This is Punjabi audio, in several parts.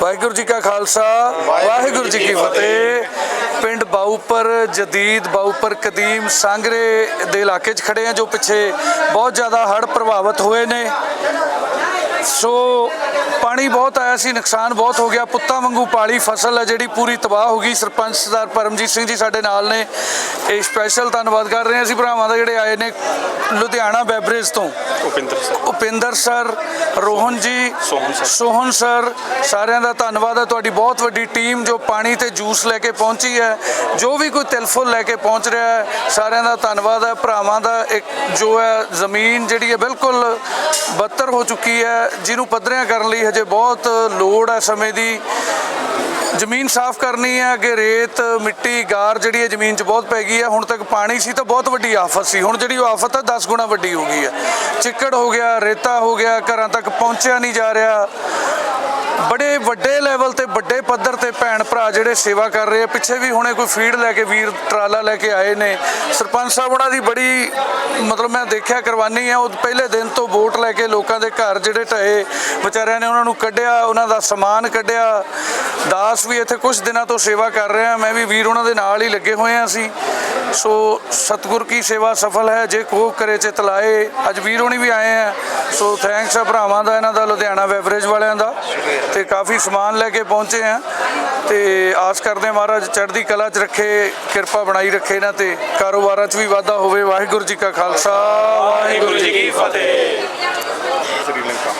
ਵਾਹਿਗੁਰੂ ਜੀ ਕਾ ਖਾਲਸਾ, ਵਾਹਿਗੁਰੂ ਜੀ ਕੀ ਫਤਿਹ। ਪਿੰਡ ਬਾਊਪਰ, ਜਦੀਦ ਬਾਊਪਰ ਕਦੀਮ ਸੰਗਰੇ ਦੇ ਇਲਾਕੇ 'ਚ ਖੜੇ ਆ, ਜੋ ਪਿੱਛੇ ਬਹੁਤ ਜ਼ਿਆਦਾ ਹੜ੍ਹ ਪ੍ਰਭਾਵਿਤ ਹੋਏ ਨੇ। ਸੋ ਪਾਣੀ ਬਹੁਤ ਆਇਆ ਸੀ, ਨੁਕਸਾਨ ਬਹੁਤ ਹੋ ਗਿਆ। ਪੁੱਤਾਂ ਵਾਂਗੂ ਪਾਲੀ ਫਸਲ ਹੈ ਜਿਹੜੀ ਪੂਰੀ ਤਬਾਹ ਹੋ ਗਈ। ਸਰਪੰਚ ਸਰਦਾਰ ਪਰਮਜੀਤ ਸਿੰਘ ਜੀ ਸਾਡੇ ਨਾਲ ਨੇ। ਇਹ ਸਪੈਸ਼ਲ ਧੰਨਵਾਦ ਕਰ ਰਹੇ ਹਾਂ ਅਸੀਂ, ਭਰਾਵਾਂ ਦਾ ਜਿਹੜੇ ਆਏ ਨੇ ਲੁਧਿਆਣਾ ਬੈਬਰੇਜ ਤੋਂ। Upinder sir. Upinder sir Rohan ji Sohan sir. Sohan sir ਸਾਰਿਆਂ ਦਾ ਧੰਨਵਾਦ ਹੈ। ਤੁਹਾਡੀ ਬਹੁਤ ਵੱਡੀ ਟੀਮ ਜੋ ਪਾਣੀ ਤੇ ਜੂਸ ਲੈ ਕੇ ਪਹੁੰਚੀ ਹੈ ਜੋ ਵੀ ਕੋਈ ਤਿਲਫੁਲ ਲੈ ਕੇ ਪਹੁੰਚ ਰਿਹਾ ਹੈ ਸਾਰਿਆਂ ਦਾ ਧੰਨਵਾਦ ਹੈ। ਭਰਾਵਾਂ ਦਾ ਇੱਕ ਜੋ ਹੈ ਜ਼ਮੀਨ ਜਿਹੜੀ ਹੈ ਬਿਲਕੁਲ ਬੱਤਰ ਹੋ ਚੁੱਕੀ ਹੈ ਜਿਹਨੂੰ ਪੱਧਰਿਆਂ ਕਰਨ ਲਈ ਹਜੇ ਬਹੁਤ ਲੋੜ ਹੈ ਸਮੇਂ ਦੀ। ਜ਼ਮੀਨ ਸਾਫ਼ ਕਰਨੀ ਹੈ, ਅੱਗੇ ਰੇਤ, ਮਿੱਟੀ, ਗਾਰ ਜਿਹੜੀ ਹੈ ਜ਼ਮੀਨ 'ਚ ਬਹੁਤ ਪੈ ਗਈ ਹੈ। ਹੁਣ ਤੱਕ ਪਾਣੀ ਸੀ ਤਾਂ ਬਹੁਤ ਵੱਡੀ ਆਫਤ ਸੀ। ਹੁਣ ਜਿਹੜੀ ਉਹ ਆਫਤ ਹੈ 10 ਗੁਣਾ ਵੱਡੀ ਹੋ ਗਈ ਹੈ। ਚਿੱਕੜ ਹੋ ਗਿਆ, ਰੇਤਾ ਹੋ ਗਿਆ, ਘਰਾਂ ਤੱਕ ਪਹੁੰਚਿਆ ਨਹੀਂ ਜਾ ਰਿਹਾ। ਬੜੇ ਵੱਡੇ ਲੈਵਲ ਤੇ, ਵੱਡੇ ਪੱਧਰ ਤੇ ਭੈਣ ਭਰਾ ਜਿਹੜੇ ਸੇਵਾ ਕਰ ਰਹੇ ਆ। ਪਿੱਛੇ ਵੀ ਹੁਣੇ ਕੋਈ ਫੀਡ ਲੈ ਕੇ, ਵੀਰ ਟਰਾਲਾ ਲੈ ਕੇ ਆਏ ਨੇ। ਸਰਪੰਚ ਸਾਹਿਬ ਉਹਨਾਂ ਦੀ ਬੜੀ, ਮਤਲਬ ਮੈਂ ਦੇਖਿਆ ਕਰਵਾਨੀ ਹੈ। ਉਹ ਪਹਿਲੇ ਦਿਨ ਤੋਂ ਵੋਟ ਲੈ ਕੇ ਲੋਕਾਂ ਦੇ ਘਰ ਜਿਹੜੇ ਢਏ ਵਿਚਾਰਿਆਂ ਨੇ ਉਹਨਾਂ ਨੂੰ ਕੱਢਿਆ, ਉਹਨਾਂ ਦਾ ਸਮਾਨ ਕੱਢਿਆ। ਦਾਸ ਵੀ ਇੱਥੇ ਕੁਝ ਦਿਨਾਂ ਤੋਂ ਸੇਵਾ ਕਰ ਰਿਹਾ, ਮੈਂ ਵੀ ਵੀਰ ਉਹਨਾਂ ਦੇ ਨਾਲ ਹੀ ਲੱਗੇ ਹੋਏ ਆ ਅਸੀਂ। ਸੋ ਸਤਿਗੁਰ ਕੀ ਸੇਵਾ ਸਫਲ ਹੈ, ਜੇ ਕੋਹ ਕਰੇ ਚਿਤ ਲਾਏ, ਅੱਜ ਵੀਰ ਹੋਣੀ ਵੀ ਆਏ ਆ। ਸੋ ਥੈਂਕਸ ਆ ਭਰਾਵਾਂ ਦਾ, ਇਹਨਾਂ ਦਾ, ਲੁਧਿਆਣਾ ਬੈਵਰੇਜ ਵਾਲਿਆਂ ਦਾ। ਤੇ ਕਾਫੀ ਸਮਾਨ ਲੈ ਕੇ ਪਹੁੰਚੇ ਆ। ਤੇ ਆਸ ਕਰਦੇ ਹਾਂ ਮਹਾਰਾਜ ਚੜ੍ਹਦੀ ਕਲਾ 'ਚ ਰੱਖੇ, ਕਿਰਪਾ ਬਣਾਈ ਰੱਖੇ ਇਹਨਾਂ ਤੇ। ਕਾਰੋਬਾਰਾਂ 'ਚ ਵੀ ਵਾਧਾ ਹੋਵੇ। ਵਾਹਿਗੁਰੂ ਜੀ ਕਾ ਖਾਲਸਾ। ਵਾਹਿਗੁਰੂ ਜੀ ਕੀ ਫਤਿਹ। ਸ੍ਰੀਲੰਕਾ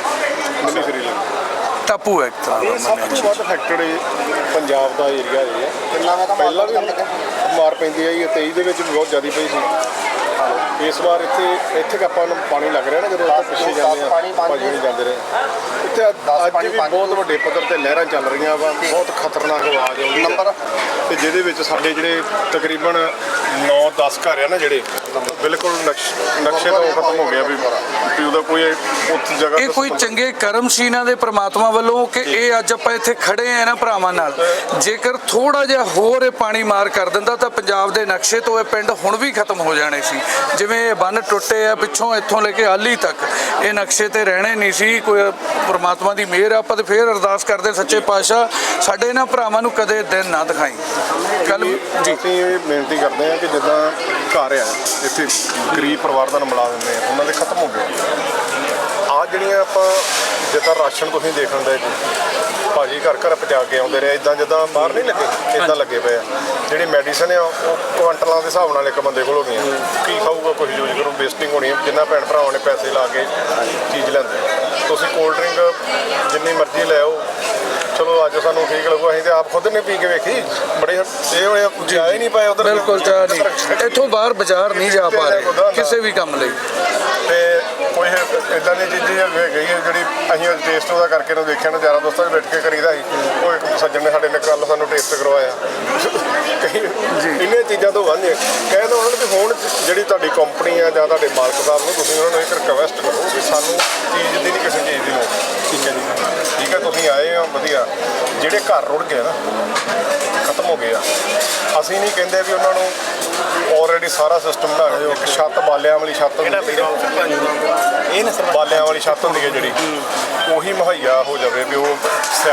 ਟਾਪੂ ਹੈ ਇੱਕ ਤਰ੍ਹਾਂ ਇਹ ਦਾ ਸਭ ਤੋਂ ਵੱਧ ਫੈਕਟਰੀ ਪੰਜਾਬ ਦਾ ਏਰੀਆ ਇਹ ਹੈ। ਕਿੰਨਾ ਮੈਂ ਤਾਂ ਪਹਿਲਾਂ ਵੀ ਮਾਰ ਪੈਂਦੀ ਆਈ 23 ਦੇ ਵਿੱਚ ਵੀ ਬਹੁਤ ਜ਼ਿਆਦਾ ਪਈ ਸੀ। ਇਸ ਵਾਰ ਇੱਥੇ ਇੱਥੇ ਕਿ ਆਪਾਂ ਨੂੰ ਪਾਣੀ ਲੱਗ ਰਿਹਾ ਨਾ ਜਦੋਂ ਆਪਾਂ ਪਿੱਛੇ ਜਾਂਦੇ ਆ ਪਾਣੀ ਪੰਜ ਭਾਜੀ ਨਹੀਂ ਜਾਂਦੇ ਰਹੇ। ਇੱਥੇ ਅੱਜ ਪਾਣੀ ਵੀ ਪੰਜ ਬਹੁਤ ਵੱਡੇ ਪੱਧਰ ਤੇ ਲਹਿਰਾਂ ਚੱਲ ਰਹੀਆਂ ਵਾ ਬਹੁਤ ਖਤਰਨਾਕ ਆਵਾਜ਼ ਆਉਂਦੀ ਨੰਬਰ? ਹੈ ਤੇ ਜਿਹਦੇ ਵਿੱਚ ਸਾਡੇ ਜਿਹੜੇ ਤਕਰੀਬਨ 9-10 ਘਰ ਆ ਨਾ ਜਿਹੜੇ ਬਿਲਕੁਲ ਨਕਸ਼- ਨਕਸ਼ੇ ਤੋਂ ਖਤਮ ਹੋ ਗਿਆ ਵੀ ਵੀ ਉਹਦਾ ਕੋਈ ਉੱਥੇ ਜਗ੍ਹਾ ਇਹ ਕੋਈ ਚੰਗੇ ਕਰਮ ਸੀ ਇਹਨਾਂ ਦੇ ਪ੍ਰਮਾਤਮਾ ਵੱਲੋਂ ਕਿ ਇਹ ਅੱਜ ਆਪਾਂ ਇੱਥੇ ਖੜੇ ਆ ਨਾ ਭਰਾਵਾਂ ਨਾਲ। ਜੇਕਰ ਥੋੜਾ ਜਿਹਾ ਹੋਰ ਇਹ ਪਾਣੀ ਮਾਰ ਕਰ ਦਿੰਦਾ ਤਾਂ ਪੰਜਾਬ ਦੇ ਨਕਸ਼ੇ ਤੋਂ ਇਹ ਪਿੰਡ ਹੁਣ ਵੀ ਖਤਮ ਹੋ ਜਾਣੇ ਸੀ। ਜਿਵੇਂ ਇਹ ਬੰਨ ਟੁੱਟੇ ਆ ਪਿੱਛੋਂ ਇੱਥੋਂ ਲੈ ਕੇ ਹਾਲੀ ਤੱਕ। ਇਹ ਨਕਸ਼ੇ ਤੇ ਰਹਿਣੇ ਨਹੀਂ ਸੀ ਕੋਈ ਪ੍ਰਮਾਤਮਾ ਦੀ ਮਿਹਰ ਆ, ਆਪਾਂ ਤੇ ਫੇਰ ਅਰਦਾਸ ਕਰਦੇ ਸੱਚੇ ਪਾਤਸ਼ਾਹ ਸਾਡੇ ਇਹਨਾਂ ਭਰਾਵਾਂ ਨੂੰ ਕਦੇ ਦਿਨ ਨਾ ਦਿਖਾਈ। ਕੱਲ ਜੀ। ਅਸੀਂ ਇਹ ਬੇਨਤੀ ਕਰਦੇ ਹਾਂ ਕਿ ਜਿੱਦਾਂ ਘਰ ਆ, ਇੱਥੇ ਗਰੀਬ ਪਰਿਵਾਰ ਦਾ ਮਿਲਾ ਦਿੰਦੇ ਆ, ਉਹਨਾਂ ਦੇ ਖਤਮ ਹੋ ਗਏ। ਆ ਜਿਹੜੀਆਂ ਆਪਾਂ ਜਿੱਦਾਂ ਰਾਸ਼ਨ ਤੁਸੀਂ ਦੇਖਣ ਦਾ ਭਾਜੀ ਘਰ ਘਰ ਪਹੁੰਚਾ ਕੇ ਆਉਂਦੇ ਰਹੇ ਇਦਾਂ ਜਿੱਦਾਂ ਬਾਹਰ ਨਹੀਂ ਲੱਗੇ ਇਦਾਂ ਲੱਗੇ ਪਏ ਆ। ਜਿਹੜੀ ਮੈਡੀਸਨ ਆ, ਉਹ ਕੁਆਂਟਲਾਂ ਦੇ ਹਿਸਾਬ ਨਾਲ ਇੱਕ ਬੰਦੇ ਕੋਲ ਹੋ ਗਈਆਂ। ਕੀ ਖਾਊਗਾ ਕੋਈ ਯੂਜ਼ ਕਰੋ ਵੇਸਟਿੰਗ ਹੋਣੀ ਹੈ ਜਿੰਨਾ ਭੈਣ ਭਰਾਵਾਂ ਨੇ ਪੈਸੇ ਲਾ ਕੇ ਚੀਜ਼ ਲੈਂਦੇ ਤੁਸੀਂ ਕੋਲਡ ਡਰਿੰਕ ਜਿੰਨੀ ਮਰਜ਼ੀ ਲੈ ਆਓ ਚਲੋ ਅੱਜ ਸਾਨੂੰ ਠੀਕ ਲੱਗੂ ਅਸੀਂ ਤੇ ਆਪ ਖੁਦ ਨੇ ਪੀ ਕੇ ਵੇਖੀ। ਬੜੇ ਇਹ ਹੋਏ ਜਾ ਹੀ ਨਹੀਂ ਪਾਏ ਉਧਰ। ਬਿਲਕੁਲ ਚਾਹ ਨਹੀਂ। ਇੱਥੋਂ ਬਾਹਰ ਬਾਜ਼ਾਰ ਨਹੀਂ ਜਾ ਪਾ ਰਹੇ ਕਿਸੇ ਵੀ ਕੰਮ ਲਈ। ਤੇ ਕੋਈ ਇਦਾਂ ਦੀ ਚੀਜ਼ ਗਈ ਜਿਹੜੀ ਅਸੀਂ ਟੇਸਟ ਉਹਦਾ ਕਰਕੇ ਨੂੰ ਦੇਖਿਆ ਨਾ ਯਾਰਾ ਦੋਸਤਾਂ ਨੇ ਬੈਠ ਕੇ ਕਰੀਦਾ ਸੀ। ਉਹ ਇੱਕ ਸੱਜਣ ਨੇ ਸਾਡੇ ਨੇ ਕੱਲ ਸਾਨੂੰ ਟੇਸਟ ਕਰਵਾਇਆ। ਕਈ ਇੰਨੇ ਚੀਜ਼ਾਂ ਤੋਂ ਵਾਂਝੇ ਕਹਿੰਦਾ ਉਹਨਾਂ ਨੂੰ ਵੀ ਹੁਣ ਜਿਹੜੀ ਤੁਹਾਡੀ ਕੰਪਨੀ ਆ ਜਾਂ ਤੁਹਾਡੇ ਮਾਲਕ ਸਾਹਿਬ ਨੂੰ ਤੁਸੀਂ ਉਹਨਾਂ ਨੂੰ ਇੱਕ ਰਿਕਵੈਸਟ ਕਰੋ ਵੀ ਸਾਨੂੰ ਚੀਜ਼ ਦੀ ਨਹੀਂ ਕਿਸੇ ਚੀਜ਼ ਦੀ ਲੋੜ ਠੀਕ ਹੈ ਜੀ ਠੀਕ ਹੈ ਤੁਸੀਂ ਆਏ ਹੋ ਵਧੀਆ ਜਿਹੜੇ ਘਰ ਰੁੜ ਗਏ ਨਾ ਖਤਮ ਹੋ ਗਏ ਆ। ਅਸੀਂ ਨਹੀਂ ਕਹਿੰਦੇ ਵੀ ਉਹਨਾਂ ਨੂੰ ਆਲਰੇਡੀ ਸਾਰਾ ਸਿਸਟਮ ਬਣਾ ਕੇ ਇੱਕ ਛੱਤ ਬਾਲਿਆਂ ਵਾਲੀ ਛੱਤ ਹੁੰਦੀ ਹੈ। ਇਹ ਨਾ ਬਾਲਿਆਂ ਵਾਲੀ ਛੱਤ ਹੁੰਦੀ ਹੈ ਜਿਹੜੀ। ਉਹੀ ਮੁਹੱਈਆ ਹੋ ਜਾਵੇ ਵੀ ਉਹ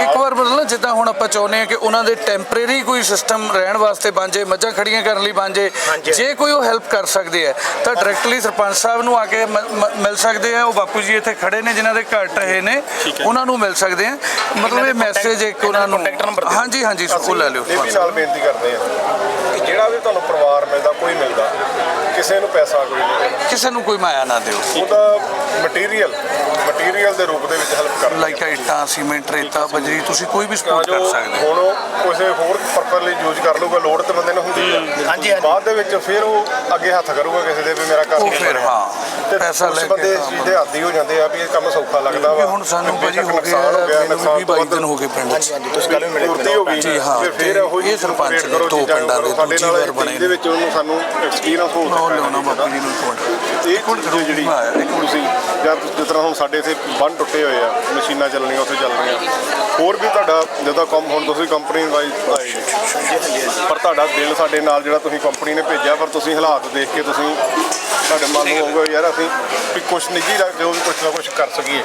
ਇੱਕ ਵਾਰ ਮਤਲਬ ਜਿੱਦਾਂ ਹੁਣ ਆਪਾਂ ਚਾਹੁੰਦੇ ਆ ਕਿ ਉਹਨਾਂ ਦੇ ਟੈਂਪਰੇਰੀ ਕੋਈ ਸਿਸਟਮ ਰਹਿਣ ਵਾਸਤੇ ਬਣ ਜੇ ਮੱਝਾਂ ਖੜੀਆਂ ਕਰਨ ਲਈ ਬਣ ਜੇ। ਜੇ ਕੋਈ ਉਹ ਹੈਲਪ ਕਰ ਸਕਦੇ ਆ ਤਾਂ ਡਾਇਰੈਕਟਲੀ ਸਰਪੰਚ ਸਾਹਿਬ ਨੂੰ ਆ ਕੇ ਮਿਲ ਸਕਦੇ ਆ। ਉਹ ਬਾਪੂ ਜੀ ਇੱਥੇ ਖੜੇ ਨੇ ਜਿਨ੍ਹਾਂ ਦੇ ਘਰ ਟਹੇ ਨੇ। ਉਹਨਾਂ ਨੂੰ ਮਿਲ ਸਕਦੇ ਆ। ਮਤਲਬ ਇਹ ਮੈਸੇਜ ਇੱਕ ਉਹਨਾਂ ਨੂੰ। ਹਾਂਜੀ ਹਾਂਜੀ ਉਹ ਲੈ ਲਿਓ। ਇਹ ਵੀ ਨਾਲ ਬੇਨਤੀ ਕਰਦੇ ਆ ਕਿ ਜਿਹੜਾ ਵੀ ਤੁਹਾਨੂੰ ਪਰਿਵਾਰ ਮਿਲਦਾ ਕੋਈ ਮਿਲਦਾ ਕਿਸੇ ਨੂੰ ਪੈਸਾ ਕੋਈ ਨਹੀਂ। ਦੇਣਾ ਕਿਸੇ ਨੂੰ ਕੋਈ ਮਾਇਆ ਨਾ ਦਿਓ। ਉਹਦਾ ਮਟੀਰੀਅਲ ਮਟੀਰੀਅਲ ਦੇ ਰੂਪ ਦੇ ਵਿੱਚ ਹੈਲਪ ਕਰਨਾ। ਲਾਈਕ ਇੱਟਾਂ ਸੀਮੈਂਟ ਰੇਤਾ ਬਜਰੀ ਤੁਸੀਂ ਕੋਈ ਵੀ ਤਾਂ ਸਪੋਰਟ ਜੋ ਕਰ ਸਕਦੇ ਹੋ। ਹੁਣ ਉਹ ਕਿਸੇ ਹੋਰ ਪਰਪਸ ਲਈ ਯੂਜ਼ ਕਰ ਲੂਗਾ ਲੋੜ ਤੇ ਬੰਦੇ ਨੂੰ ਹੁੰਦੀ ਆ। ਹਾਂਜੀ, ਹਾਂਜੀ। ਬਾਅਦ ਦੇ ਵਿੱਚ ਫਿਰ ਉਹ ਅੱਗੇ ਹੱਥ ਕਰੂਗਾ ਕਿਸੇ ਦੇ ਵੀ ਮੇਰਾ ਘਰ ਉਹ ਨਹੀਂ ਫਿਰ ਬਣਿਆ। ਹਾਂ, ਤੇ ਪੈਸਾ ਲੈ ਕੇ ਬੰਦੇ ਇਸ ਹਾਂ, ਚੀਜ਼ ਦੇ ਆਦੀ ਹੋ ਜਾਂਦੇ ਆ ਵੀ ਇਹ ਕੰਮ ਸੌਖਾ ਲੱਗਦਾ ਵਾ। ਹੁਣ ਸਾਨੂੰ ਭਾਜੀ ਹੋ ਗਿਆ ਮੈਨੂੰ ਵੀ ਨੁਕਸਾਨ ਤੋਂ 22 ਵੱਧ ਦਿਨ ਹੋ ਗਏ ਪਿੰਡ 'ਚ। ਹਾਂਜੀ ਹਾਂਜੀ ਤੁਸੀਂ ਕੱਲ ਮਿਲੇ ਪੂਰਤੀ ਹੋ ਗਈ ਜੀ, ਹਾਂ, ਫਿਰ ਫਿਰ ਤੇ ਇਹੋ ਜਿਹੀ ਇਹ ਸਰਪੰਚ ਵੇਟ ਨੇ ਕਰੋ ਦੋ ਚੀਜ਼ਾਂ ਪਿੰਡਾਂ ਦੇ ਸਾਡੇ ਦੂਜੀ ਨਾਲ ਵਾਰ ਇਸ ਬਣੇ ਚੀਜ਼ ਦੇ ਵਿੱਚ ਉਹਨੂੰ ਸਾਨੂੰ ਐਕਸਪੀਰੀਅੰਸ ਹੋ ਨਾ ਲਿਆਉਣਾ ਬਾਪੂ ਜੀ ਨੂੰ ਕੋਲ ਇਹ ਚੀਜ਼ ਜਿਹੜੀ ਤੁਸੀਂ ਜਾਂ ਜਿਸ ਤਰ੍ਹਾਂ ਹੁਣ ਸਾਡੇ ਇੱਥੇ ਬੰਨ ਟੁੱਟੇ ਹੋਏ ਆ ਮਸ਼ੀਨਾਂ ਚੱਲਣੀਆਂ ਉੱਥੇ ਚੱਲ ਰਹੀਆਂ ਹੋਰ ਵੀ ਤੁਹਾਡਾ ਜਦੋਂ ਕੰਮ ਹੁਣ ਤੁਸੀਂ ਕੰਪਨੀ ਵਾਈਜ਼ ਆਏ। ਪਰ ਤੁਹਾਡਾ ਦਿਲ ਸਾਡੇ ਨਾਲ ਜਿਹੜਾ ਤੁਸੀਂ ਕੰਪਨੀ ਨੇ ਭੇਜਿਆ ਪਰ ਤੁਸੀਂ ਹਾਲਾਤ ਦੇਖ ਕੇ ਤੁਸੀਂ ਤੁਹਾਡੇ ਮਨ ਨੂੰ ਹੋਊਗਾ ਯਾਰ ਅਸੀਂ ਵੀ ਕੁਛ ਨਿੱਜੀ ਰੱਖ ਜੋ ਵੀ ਕੁਛ ਨਾ ਕੁਛ ਕਰ ਸਕੀਏ।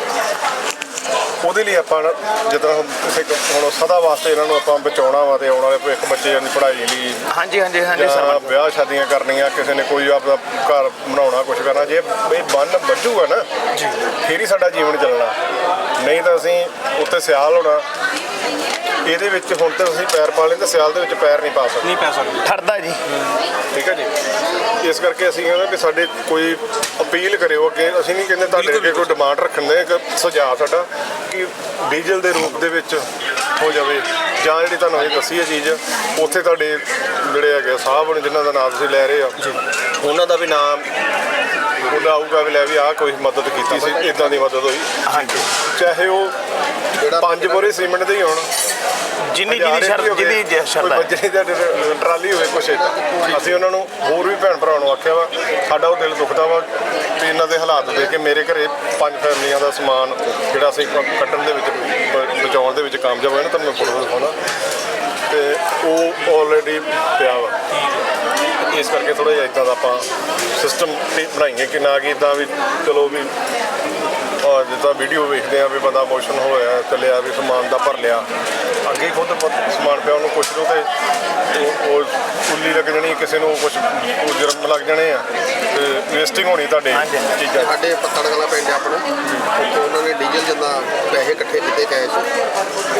ਉਹਦੇ ਲਈ ਆਪਾਂ ਜਿੱਦਾਂ ਹੁਣ ਕਿਸੇ ਕੋ- ਹੁਣ ਸਦਾ ਵਾਸਤੇ ਇਹਨਾਂ ਨੂੰ ਆਪਾਂ ਬਚਾਉਣਾ ਵਾ ਤੇ ਆਉਣ ਵਾਲੇ ਭਵਿੱਖ ਬੱਚਿਆਂ ਦੀ ਪੜ੍ਹਾਈ ਲਈ ਹਾਂਜੀ ਹਾਂਜੀ ਹਾਂਜੀ ਜਾਂ ਸਰ ਵਿਆਹ ਸ਼ਾਦੀਆਂ ਕਰਨੀਆਂ ਕਿਸੇ ਨੇ ਕੋਈ ਆਪਦਾ ਘਰ ਬਣਾਉਣਾ ਕੁਝ ਕਰਨਾ ਜੇ ਇਹ ਬੰਨ ਵੱਜੂਗਾ ਨਾ ਫੇਰ ਹੀ ਸਾਡਾ ਜੀਵਨ ਚੱਲਣਾ। ਨਹੀਂ ਤਾਂ ਅਸੀਂ ਉੱਤੇ ਸਿਆਲ ਹੋਣਾ। ਇਹਦੇ ਵਿੱਚ ਹੁਣ ਤੇ ਅਸੀਂ ਪੈਰ ਪਾ ਲੈਂਦੇ ਸਿਆਲ ਦੇ ਵਿੱਚ ਪੈਰ ਨਹੀਂ ਪਾ ਸਕਦੇ। ਨਹੀਂ ਪੈ ਸਕਦਾ। ਠਰਦਾ ਜੀ। ਠੀਕ ਹੈ ਜੀ। ਇਸ ਕਰਕੇ ਅਸੀਂ ਕਹਿੰਦੇ ਕਿ ਸਾਡੇ ਕੋਈ ਅਪੀਲ ਕਰਿਓ ਕਿ ਅਸੀਂ ਨਹੀਂ ਕਹਿੰਦੇ ਤੁਹਾਡੇ ਅੱਗੇ ਕੋਈ ਡਿਮਾਂਡ ਰੱਖਣ ਦੇ ਇੱਕ ਸੁਝਾਅ ਸਾਡਾ ਕਿ ਡੀਜ਼ਲ ਦੇ ਰੂਪ ਦੇ ਵਿੱਚ ਹੋ ਜਾਵੇ। ਜਾਂ ਜਿਹੜੀ ਤੁਹਾਨੂੰ ਇਹ ਦੱਸੀ ਹੈ ਚੀਜ਼ ਉੱਥੇ ਤੁਹਾਡੇ ਜਿਹੜੇ ਹੈਗੇ ਸਾਹਿਬ ਨੇ ਜਿਨ੍ਹਾਂ ਦਾ ਨਾਮ ਤੁਸੀਂ ਲੈ ਰਹੇ ਆ ਉਹਨਾਂ ਦਾ ਵੀ ਨਾਮ ਉਹਦਾ ਆਊਗਾ ਵੀ ਲੈ ਵੀ ਆਹ ਕੋਈ ਮਦਦ ਕੀਤੀ ਸੀ ਇਦਾਂ ਦੀ ਮਦਦ ਹੋਈ। ਹਾਂਜੀ। ਚਾਹੇ ਉਹ ਪੰਜ ਬੋਰੇ ਸੀਮੈਂਟ ਦੇ ਹੀ ਹੋਣ। ਜਿੰਨੀ ਜਿਹਦੀ ਸ਼ਰਤ ਜਿਹਦੀ ਸ਼ਰਤ ਹੈ। ਬੱਜਰੀ ਦਾ ਟਰਾਲੀ ਹੋਵੇ ਕੁਛ। ਅਸੀਂ ਉਹਨਾਂ ਨੂੰ ਹੋਰ ਵੀ ਭੈਣ ਭਰਾਵਾਂ ਨੂੰ ਆਖਿਆ ਵਾ ਸਾਡਾ ਉਹ ਦਿਲ ਦੁਖਦਾ ਵਾ ਤੇ ਇਹਨਾਂ ਦੇ ਹਾਲਾਤ ਦੇਖ ਕੇ ਮੇਰੇ ਘਰੇ ਪੰਜ ਫੈਮਲੀਆਂ ਦਾ ਸਮਾਨ ਜਿਹੜਾ ਅਸੀਂ ਕ- ਕੱਢਣ ਦੇ ਵਿੱਚ ਬਚਾਉਣ ਦੇ ਵਿੱਚ ਕਾਮਯਾਬ ਹੋਏ ਨਾ ਤੁਹਾਨੂੰ ਮੈਂ ਫੋਟੋ ਦਿਖਾਉਣਾ ਤੇ ਉਹ ਆਲਰੇਡੀ ਪਿਆ ਵਾ। ਇਸ ਕਰਕੇ ਥੋੜਾ ਜਿਹਾ ਇਦਾਂ ਦਾ ਆਪਾਂ ਸਿਸਟਮ ਬਣਾਈਏ ਕਿ ਨਾ ਕਿ ਇਦਾਂ ਵੀ ਚਲੋ ਵੀ ਔਰ ਜਿੱਦਾਂ ਵੀਡੀਓ ਵੇਖਦੇ ਆ ਵੀ ਬੰਦਾ ਇਮੋਸ਼ਨ ਹੋਇਆ, ਚੱਲਿਆ, ਵੀ ਸਮਾਨ ਦਾ ਭਰ ਲਿਆ। ਅੱਗੇ ਖੁਦ ਸਮਾਨ ਪਿਆ ਉਹਨੂੰ ਕੁਛ ਨੂੰ ਤੇ ਉਹ- ਉਹ ਉੱਲੀ ਲੱਗ ਜਾਣੀ ਕਿਸੇ ਨੂੰ ਕੁਛ ਉਹ ਜਰਮ ਲੱਗ ਜਾਣੇ ਆ। ਤੇ ਵੇਸਟਿੰਗ ਹੋਣੀ ਤੁਹਾਡੇ। ਚੀਜ਼ਾਂ। ਸਾਡੇ ਪੱਤਣ ਵਾਲਾ ਪਿੰਡ ਆ ਆਪਣਾ। ਉੱਥੇ ਉਹਨਾਂ ਨੇ ਡੀਜ਼ਲ ਜਿੱਦਾਂ ਪੈਸੇ ਇਕੱਠੇ ਕੀਤੇ ਕੈਸ਼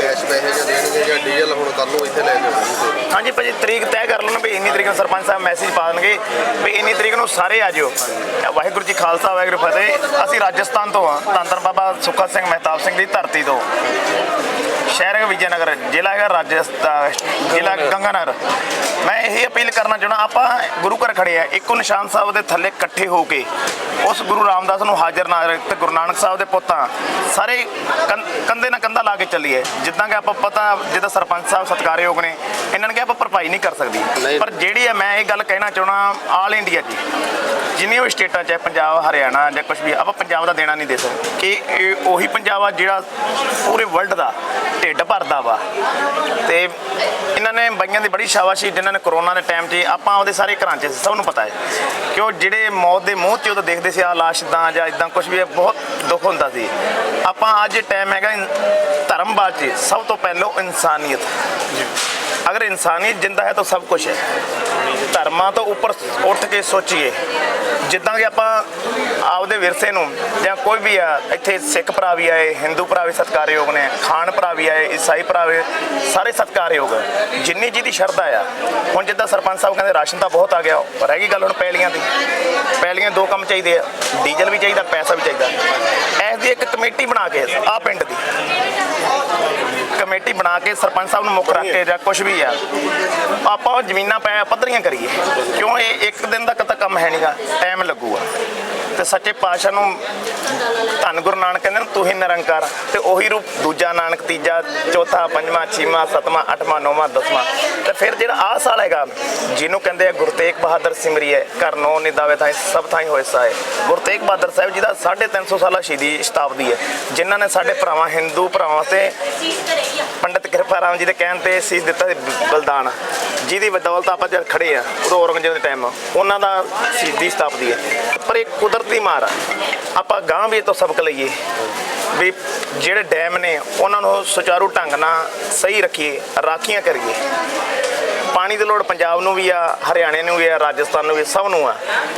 ਕੈਸ਼ ਪੈਸੇ ਜਾਂ ਦੇਣਗੇ ਜਾਂ ਡੀਜ਼ਲ ਹੁਣ ਕੱਲ ਨੂੰ ਇੱਥੇ ਲੈ ਕੇ ਆਉਣਗੇ। ਹਾਂਜੀ ਭਾਜੀ ਤਰੀਕ ਤੈਅ ਕਰ ਲਓ ਨਾ ਵੀ ਇੰਨੀ ਤਰੀਕ ਨੂੰ ਸਰਪੰਚ ਸਾਹਿਬ ਮੈਸੇਜ ਪਾ ਦੇਣਗੇ ਵੀ ਇੰਨੀ ਤਰੀਕ ਨੂੰ ਸਾਰੇ ਆ ਜਿਓ। ਵਾਹਿਗੁਰੂ ਜੀ ਖਾਲਸਾ ਵਾਹਿਗੁਰੂ ਫਤਿਹ। ਅਸੀਂ ਰਾਜਸਥਾਨ ਤੋਂ ਆ ਧੰਨ ਧੰਨ ਬਾਬਾ ਸੁੱਖਾ ਸਿੰਘ ਮਹਿਤਾਬ ਸਿੰਘ ਦੀ ਧਰਤੀ ਤੋਂ। ਸ਼ਹਿਰ ਹੈ ਜ਼ਿਲ੍ਹਾ ਹੈਗਾ ਰਾਜਸਥਾਨ ਜ਼ਿਲ੍ਹਾ ਗੰਗਾਨਗਰ। ਮੈਂ ਇਹ ਅਪੀਲ ਕਰਨਾ ਚਾਹਣਾ ਆਪਾਂ ਗੁਰੂ ਘਰ ਖੜੇ ਆ ਇੱਕੋ ਨਿਸ਼ਾਨ ਸਾਹਿਬ ਦੇ ਥੱਲੇ ਇਕੱਠੇ ਹੋ ਕੇ ਉਸ ਗੁਰੂ ਰਾਮਦਾਸ ਨੂੰ ਹਾਜ਼ਰ ਨਾਜ਼ਰ ਤੇ ਗੁਰੂ ਨਾਨਕ ਸਾਹਿਬ ਦੇ ਪੁੱਤਾਂ ਸਾਰੇ ਕੰ- ਕੰਧੇ ਨਾਲ ਕੰਧਾ ਲਾ ਕੇ ਚੱਲੀਏ। ਜਿੱਦਾਂ ਕਿ ਆਪਾਂ ਪਤਾ ਜਿੱਦਾਂ ਸਰਪੰਚ ਸਾਹਿਬ ਸਤਿਕਾਰਯੋਗ ਨੇ ਇਹਨਾਂ ਨੇ ਕਿਹਾ ਆਪਾਂ ਭਰਪਾਈ ਨਹੀਂ ਕਰ ਸਕਦੀ। ਪਰ ਜਿਹੜੀ ਆ ਮੈਂ ਇਹ ਗੱਲ ਕਹਿਣਾ ਚਾਹਣਾ ਆਲ ਇੰਡੀਆ 'ਚ ਜਿੰਨੀਆਂ ਵੀ ਸਟੇਟਾਂ 'ਚ ਹੈ ਪੰਜਾਬ ਹਰਿਆਣਾ ਜਾਂ ਕੁਝ ਵੀ ਆਪਾਂ ਪੰਜਾਬ ਦਾ ਦੇਣਾ ਨਹੀਂ ਦੇ ਸਕਦੇ। ਕਿ ਇਹ ਉਹੀ ਪੰਜਾਬ ਆ ਜਿਹੜਾ ਪੂਰੇ ਵਰਲਡ ਦਾ ਢਿੱਡ ਭਰਦਾ ਵਾ। ਤੇ ਇਹਨਾਂ ਨੇ ਬਾਈਆਂ ਦੀ ਬੜੀ ਸ਼ਾਬਾਸ਼ੀ ਜਿਨ੍ਹਾਂ ਨੇ ਕਰੋਨਾ ਦੇ ਟਾਈਮ 'ਚ ਆਪਾਂ ਉਹਦੇ ਸਾਰੇ ਘਰਾਂ 'ਚ ਸਭ ਨੂੰ ਪਤਾ ਹੈ। ਕਿ ਉਹ ਜਿਹੜੇ ਮੌਤ ਦੇ ਮੂੰਹ 'ਚ ਉਦੋਂ ਦੇਖਦੇ ਸੀ ਆ ਲਾਸ਼ ਦਾ ਜਾਂ ਇਦਾਂ ਕੁਝ ਵੀ ਬਹੁਤ ਦੁੱਖ ਹੁੰਦਾ ਸੀ। ਆਪਾਂ ਅੱਜ ਟਾਈਮ ਹੈਗਾ ਇਨ- ਧਰਮਵਾਦ 'ਚ ਸਭ ਤੋਂ ਪਹਿਲਾਂ ਇਨਸਾਨੀਅਤ। ਅਗਰ ਇਨਸਾਨੀਅਤ ਜਿੰਦਾ ਹੈ ਤਾਂ ਸਭ ਕੁਝ ਹੈ। ਧਰਮਾਂ ਤੋਂ ਉੱਪਰ ਉੱਠ ਕੇ ਸੋਚੀਏ ਜਿੱਦਾਂ ਕਿ ਆਪਾਂ ਆਪਦੇ ਵਿਰਸੇ ਨੂੰ ਜਾਂ ਕੋਈ ਵੀ ਆ, ਇੱਥੇ ਸਿੱਖ ਭਰਾ ਵੀ ਆਏ, ਹਿੰਦੂ ਭਰਾ ਵੀ ਸਤਿਕਾਰਯੋਗ ਨੇ, ਖਾਨ ਭਰਾ ਵੀ ਆਏ, ਈਸਾਈ ਭਰਾ ਵੀ ਸਾਰੇ ਸਤਿਕਾਰਯੋਗ। ਜਿੰਨੀ ਜਿਹਦੀ ਸ਼ਰਧਾ ਆ, ਹੁਣ ਜਿੱਦਾਂ ਸਰਪੰਚ ਸਾਹਿਬ ਕਹਿੰਦੇ ਰਾਸ਼ਨ ਤਾਂ ਬਹੁਤ ਆ ਗਿਆ ਰਹਿ ਗਈ ਗੱਲ ਹੁਣ ਪੈਲੀਆਂ ਦੀ। ਪੈਲੀਆਂ ਦੋ ਕੰਮ ਚਾਹੀਦੇ ਆ, ਡੀਜ਼ਲ ਵੀ ਚਾਹੀਦਾ, ਪੈਸਾ ਵੀ ਚਾਹੀਦਾ। ਐਸ ਦੀ ਇੱਕ ਕਮੇਟੀ ਬਣਾ ਕੇ ਆ ਪਿੰਡ ਦੀ। ਕਮੇਟੀ ਬਣਾ ਕੇ ਸਰਪੰਚ ਸਾਹਿਬ ਨੂੰ ਮੁੱਖ ਰੱਖ ਕੇ ਜਾਂ ਕੁਝ ਵੀ ਆ, ਆਪਾਂ ਉਹ ਜ਼ਮੀਨਾਂ ਪੈ ਪੱਧਰੀਆਂ ਕਰੀਏ। ਕਿਉਂ ਇਹ ਇੱਕ ਦਿਨ ਦਾ ਤਾਂ ਕੰਮ ਹੈ ਨਹੀਂਗਾ ਟਾਈਮ ਲੱਗੂਗਾ। ਤੇ ਸੱਚੇ ਪਾਤਸ਼ਾਹ ਨੂੰ ਧੰਨ ਗੁਰੂ ਨਾਨਕ ਕਹਿੰਦੇ ਨੇ ਤੂੰ ਹੀ ਨਿਰੰਕਾਰ ਤੇ ਉਹੀ ਰੂਪ ਦੂਜਾ ਨਾਨਕ ਤੀਜਾ ਚੌਥਾ ਪੰਜਵਾਂ ਛੇਵਾਂ ਸੱਤਵਾਂ ਅੱਠਵਾਂ ਨੌਵਾਂ ਦਸਵਾਂ। ਤੇ ਫਿਰ ਜਿਹੜਾ ਆਹ ਸਾਲ ਹੈਗਾ ਜਿਹਨੂੰ ਕਹਿੰਦੇ ਆ ਗੁਰੂ ਤੇਗ ਬਹਾਦਰ ਸਿਮਰੀਏ ਕਰ ਨੋ ਨਿਦਾਵੇ ਥਾਈ ਸਭ ਥਾਈ ਹੋਏ ਸਾਏ। ਗੁਰੂ ਤੇਗ ਬਹਾਦਰ ਸਾਹਿਬ ਜੀ ਦਾ 350 ਸਾਲਾ ਸ਼ਹੀਦੀ ਸ਼ਤਾਬਦੀ ਹੈ ਜਿਨ੍ਹਾਂ ਨੇ ਸਾਡੇ ਭਰਾਵਾਂ ਹਿੰਦੂ ਭਰਾਵਾਂ ਵਾਸਤੇ ਪੰਡਿਤ ਕਿਰਪਾ ਰਾਮ ਜੀ ਦੇ ਕਹਿਣ ਤੇ ਸੀਸ ਦਿੱਤਾ ਸੀ ਬਲਿਦਾਨ ਜਿਹਦੀ ਬਦੌਲਤ ਆਪਾਂ ਜਦ ਖੜੇ ਆ, ਉਦੋਂ ਔਰੰਗਜ਼ੇਬ ਦੇ ਟਾਈਮ ਉਹਨਾਂ ਦਾ ਸ਼ਹੀਦੀ ਸ਼ਤਾਬਦੀ ਹੈ ਪਰ ਇਹ ਕੁਦਰਤੀ ਮਾਰ ਆ। ਆਪਾਂ ਗਾਂ ਵੀ ਇਹ ਤੋਂ ਸਬਕ ਲਈਏ ਵੀ ਜਿਹੜੇ ਡੈਮ ਨੇ, ਉਹਨਾਂ ਨੂੰ ਸੁਚਾਰੂ ਢੰਗ ਨਾਲ ਸਹੀ ਰੱਖੀਏ, ਰਾਖੀਆਂ ਕਰੀਏ। ਪਾਣੀ ਦੀ ਲੋੜ ਪੰਜਾਬ ਨੂੰ ਵੀ ਆ, ਹਰਿਆਣੇ ਨੂੰ ਵੀ ਆ, ਰਾਜਸਥਾਨ ਨੂੰ ਵੀ ਸਭ ਨੂੰ ਆ।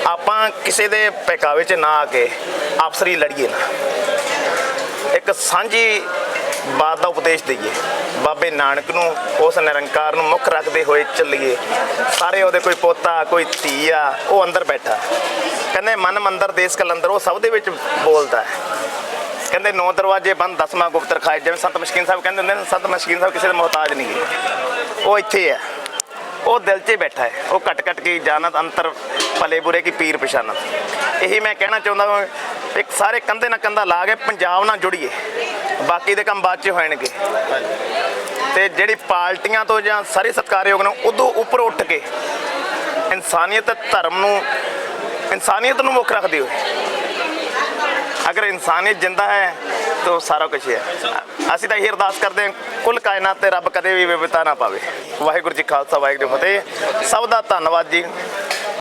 ਆਪਾਂ ਕਿਸੇ ਦੇ ਪੈਕਾਵੇ 'ਚ ਨਾ ਆ ਕੇ ਆਪਸਰੀ ਲੜੀਏ ਨਾ। ਇੱਕ ਸਾਂਝੀ ਬਾਤ ਦਾ ਉਪਦੇਸ਼ ਦਈਏ। ਬਾਬੇ ਨਾਨਕ ਨੂੰ, ਉਸ ਨਿਰੰਕਾਰ ਨੂੰ ਮੁੱਖ ਰੱਖਦੇ ਹੋਏ ਚੱਲੀਏ। ਸਾਰੇ ਉਹਦੇ ਕੋਈ ਪੋਤਾ, ਕੋਈ ਧੀ ਆ ਉਹ ਅੰਦਰ ਬੈਠਾ। ਕਹਿੰਦੇ, ਮਨ ਮੰਦਰ ਦੇਸ ਕਲੰਦਰ, ਉਹ ਸਭ ਦੇ ਵਿੱਚ ਬੋਲਦਾ ਹੈ। ਕਹਿੰਦੇ, ਨੌ ਦਰਵਾਜ਼ੇ ਬੰਦ, ਦਸਵਾਂ ਗੁਪਤ ਰਖਾਏ ਜਿਵੇਂ ਸੰਤ ਮਸ਼ਕੀਨ ਸਾਹਿਬ ਕਹਿੰਦੇ ਹੁੰਦੇ ਨੇ, ਸੰਤ ਮਸ਼ਕੀਨ ਸਾਹਿਬ ਕਿਸੇ ਦੇ ਮੁਹਤਾਜ ਨਹੀਂ ਹੈ ਉਹ ਇੱਥੇ ਹੈ। ਉਹ ਦਿਲ 'ਚ ਬੈਠਾ ਹੈ। ਉਹ ਕਟ ਕਟ ਕੇ ਜਾਣਤ ਅੰਤਰ ਭਲੇ ਬੁਰੇ ਕੀ ਪੀਰ ਪਛਾਨਤ ਇਹੀ ਮੈਂ ਕਹਿਣਾ ਚਾਹੁੰਦਾ ਹਾਂ ਇੱਕ ਸਾਰੇ ਕੰਧੇ ਨਾਲ ਕੰਧਾ ਲਾ ਕੇ ਪੰਜਾਬ ਨਾਲ ਜੁੜੀਏ। ਬਾਕੀ ਦੇ ਕੰਮ ਬਾਅਦ 'ਚ ਹੋਣਗੇ। ਤੇ ਜਿਹੜੀ ਪਾਰਟੀਆਂ ਤੋਂ ਜਾਂ ਸਾਰੇ ਸਤਿਕਾਰਯੋਗ ਨੇ ਉਦੋਂ ਉੱਪਰ ਉੱਠ ਕੇ ਇਨਸਾਨੀਅਤ ਧਰਮ ਨੂੰ, ਇਨਸਾਨੀਅਤ ਨੂੰ ਮੁੱਖ ਰੱਖਦੇ ਹੋਏ। ਅਗਰ ਇਨਸਾਨੀਅਤ ਜਿੰਦਾ ਹੈ, ਤਾਂ ਸਾਰਾ ਕੁਝ ਹੈ ਅਸੀਂ ਤਾਂ ਇਹ ਅਰਦਾਸ ਕਰਦੇ ਹਾਂ, ਕੁੱਲ ਕਾਇਨਾਤ ਤੇ ਰੱਬ ਕਦੇ ਵੀ ਵਿਵਤਾ ਨਾ ਪਾਵੇ। ਵਾਹਿਗੁਰੂ ਜੀ ਖਾਲਸਾ, ਵਾਹਿਗੁਰੂ ਫਤਿਹ। ਸਭ ਦਾ ਧੰਨਵਾਦ ਜੀ।